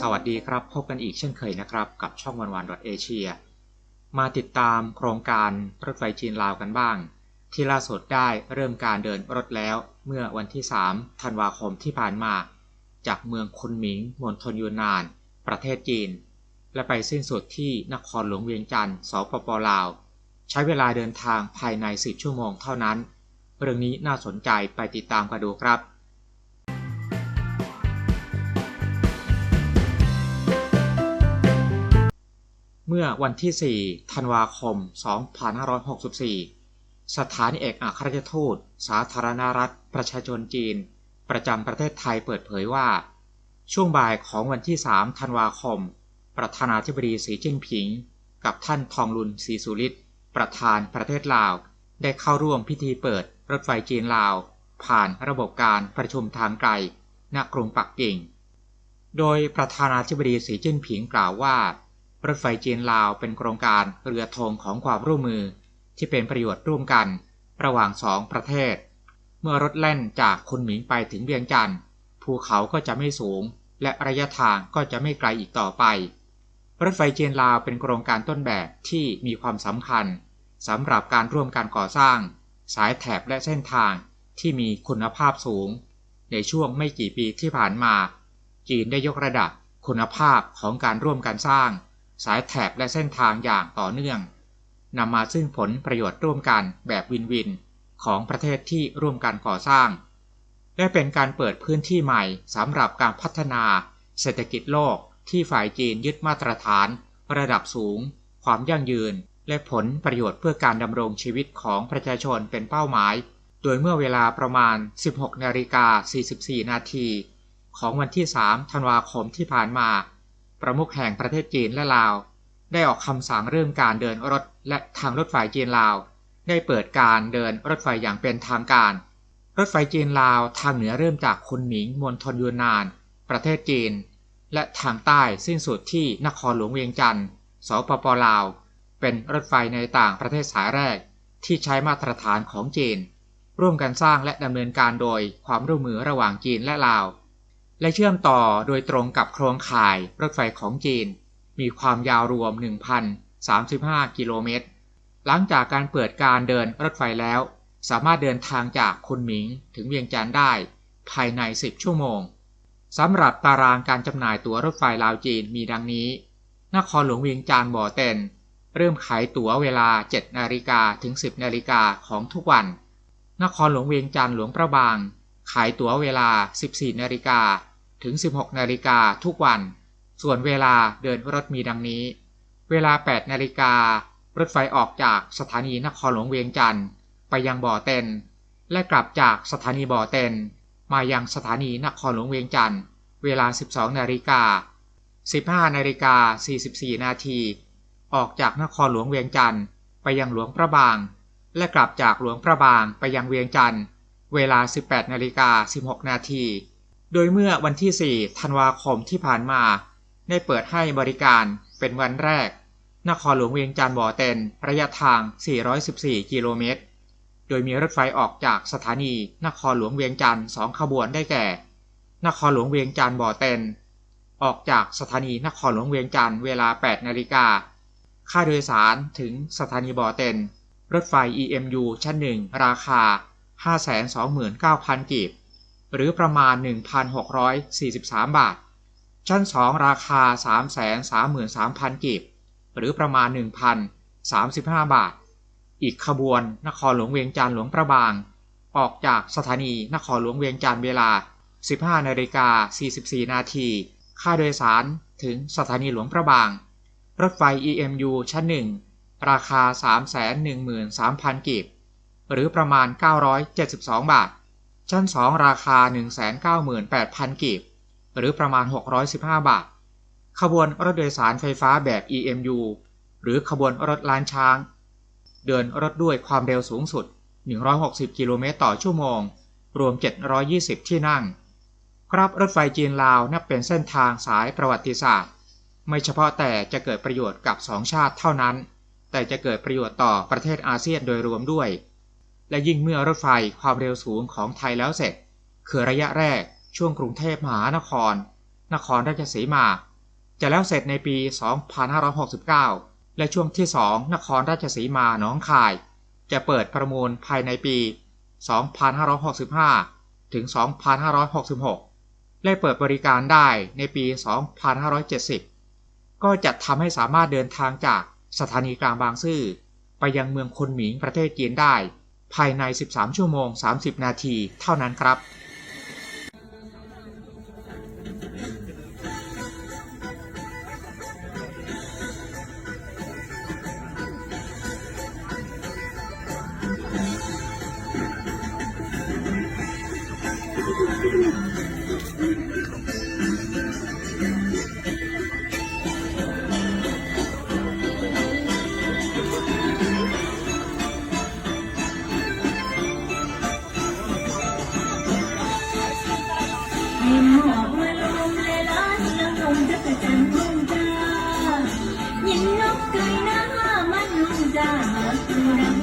สวัสดีครับ พบกันอีกเช่นเคยนะครับกับช่องวันวันดอทเอเชียมาติดตามโครงการรถไฟจีนลาวกันบ้าง ที่ล่าสุดได้เริ่มการเดินรถแล้วเมื่อวันที่ 3 ธันวาคมที่ผ่านมา จากเมืองคุนหมิงมณฑลยูนนาน ประเทศจีน และไปสิ้นสุดที่นครหลวงเวียงจันทร์สปปลาว ใช้เวลาเดินทางภายใน 10 ชั่วโมงเท่านั้น เรื่องนี้น่าสนใจไปติดตามกันดูครับ เมื่อวันที่ 4 ธันวาคม 2564 สถานเอกอัครราชทูต สาธารณรัฐประชาชนจีน ประจำประเทศไทยเปิดเผยว่า ช่วงบ่ายของวันที่ 3 ธันวาคม ประธานาธิบดีสีจิ้นผิง กับท่านทองลุนศรีสุริตประธานประเทศลาว ได้เข้าร่วมพิธีเปิดรถไฟจีนลาว ผ่านระบบการประชุมทางไกลณกรุงปักกิ่ง โดยประธานาธิบดีสีจิ้นผิงกล่าวว่า รถไฟจีนลาวเป็นโครงการเรือธงของความร่วมมือ ที่เป็นประโยชน์ร่วมกัน ระหว่างสองประเทศ เมื่อรถแล่นจากคุนหมิงไปถึงเวียงจันทร์ภูเขาก็จะไม่สูง และระยะทางก็จะไม่ไกลอีกต่อไป รถไฟจีนลาวเป็นโครงการต้นแบบที่มีความสำคัญสำหรับการร่วมการก่อสร้าง สายแถบและเส้นทางที่มีคุณภาพสูง ในช่วงไม่กี่ปีที่ผ่านมา จีนได้ยกระดับคุณภาพของการร่วมกันสร้าง สายแถบและเส้นทางอย่างต่อเนื่องนำมาซึ่งผลประโยชน์ร่วมกันแบบวินวินของประเทศที่ร่วมกันก่อสร้าง และเป็นการเปิดพื้นที่ใหม่สำหรับการพัฒนาเศรษฐกิจโลกที่ฝ่ายจีนยึดมาตรฐานระดับสูง ความยั่งยืน และผลประโยชน์เพื่อการดำรงชีวิตของประชาชนเป็นเป้าหมาย โดยเมื่อเวลาประมาณ 16นาฬิกา44 นาทีของวันที่ 3 ธันวาคมที่ผ่านมา ประมุขแห่งประเทศจีนและลาว ได้ออกคำสั่งเรื่องการเดินรถและทางรถไฟจีนลาว ได้เปิดการเดินรถไฟอย่างเป็นทางการ รถไฟจีนลาวทางเหนือเริ่มจากคุนหมิงมณฑลยูนนาน ประเทศจีน และทางใต้สิ้นสุดที่นครหลวงเวียงจันทร์สปปลาว เป็นรถไฟในต่างประเทศสายแรก ที่ใช้มาตรฐานของจีน ร่วมกันสร้างและดำเนินการโดยความร่วมมือระหว่างจีนและลาว และเชื่อมต่อโดยตรงกับโครงข่ายรถไฟของจีน มีความยาวรวม 1,035 กิโลเมตร หลังจากการเปิดการเดินรถไฟแล้ว สามารถเดินทางจากคุนหมิงถึงเวียงจันทร์ได้ภายใน 10 ชั่วโมงสำหรับตารางการจำหน่ายตั๋วรถไฟลาวจีนมีดังนี้ นครหลวงเวียงจันทร์บ่อเต็น เริ่มขายตั๋วเวลา 7 นาฬิกาถึง 10 นาฬิกาของทุกวัน นครหลวงเวียงจันทร์หลวงพระบาง ขายตั๋วเวลา 14 นาฬิกา ถึง 16 นาฬิกาทุกวัน ส่วนเวลาเดินรถมีดังนี้ เวลา 8 นาฬิการถไฟออกจากสถานีนครหลวงเวียงจันทร์ไปยังบ่อเต็น และกลับจากสถานีบ่อเต็น มายังสถานีนครหลวงเวียงจันทร์เวลา 12 นาฬิกา 15 นาฬิกา 44 นาที ออกจากนครหลวงเวียงจันทร์ไปยังหลวงพระบาง และกลับจากหลวงพระบางไปยังเวียงจันทร์ เวลา 18นาฬิกา16 นาที โดยเมื่อวันที่ 4 ธันวาคมที่ผ่านมา ได้เปิดให้บริการเป็นวันแรก นครหลวงเวียงจันทร์บ่อเต็น ระยะทาง 414 กิโลเมตร โดยมีรถไฟออกจากสถานีนครหลวงเวียงจันทร์สองขบวนได้แก่ นครหลวงเวียงจันทร์บ่อเต็น ออกจากสถานีนครหลวงเวียงจันทร์เวลา 8 นาฬิกา ค่าโดยสารถึงสถานีบ่อเต็น รถไฟ EMU ชั้นหนึ่งราคา 529,000 กีบ หรือประมาณ 1,643 บาท ชั้น 2 ราคา 333,000 กีบ หรือประมาณ 1,035 บาท อีกขบวนนครหลวงเวียงจันทร์หลวงพระบาง ออกจากสถานีนครหลวงเวียงจันทร์เวลา 15นาฬิกา44 นาที ค่าโดยสารถึงสถานีหลวงพระบาง รถไฟ EMU ชั้น 1 ราคา 313,000 กีบ หรือประมาณ 972 บาท ชั้น 2 ราคา 198,000 กีบ หรือประมาณ 615 บาท ขบวนรถโดยสารไฟฟ้าแบบ EMU หรือขบวนรถล้านช้าง เดินรถด้วยความเร็วสูงสุด 160 กิโลเมตรต่อชั่วโมง รวม 720 ที่นั่ง ครับรถไฟจีนลาวนับเป็นเส้นทางสายประวัติศาสตร์ ไม่เฉพาะแต่จะเกิดประโยชน์กับสองชาติเท่านั้น แต่จะเกิดประโยชน์ต่อประเทศอาเซียนโดยรวมด้วย และยิ่งเมื่อรถไฟความเร็วสูงของไทยแล้วเสร็จ คือระยะแรกช่วงกรุงเทพมหานคร นครราชสีมา จะแล้วเสร็จในปี 2569 และช่วงที่ 2 นครราชสีมาหนองคาย จะเปิดประมูลภายในปี 2565 ถึง 2566 และเปิดบริการได้ในปี 2570 ก็จะทำให้สามารถเดินทางจากสถานีกลางบางซื่อไปยังเมืองคุนหมิงประเทศจีนได้ ภายใน 13 ชั่วโมง 30 นาที เท่านั้นครับ những lúc cười nó mắt luôn ra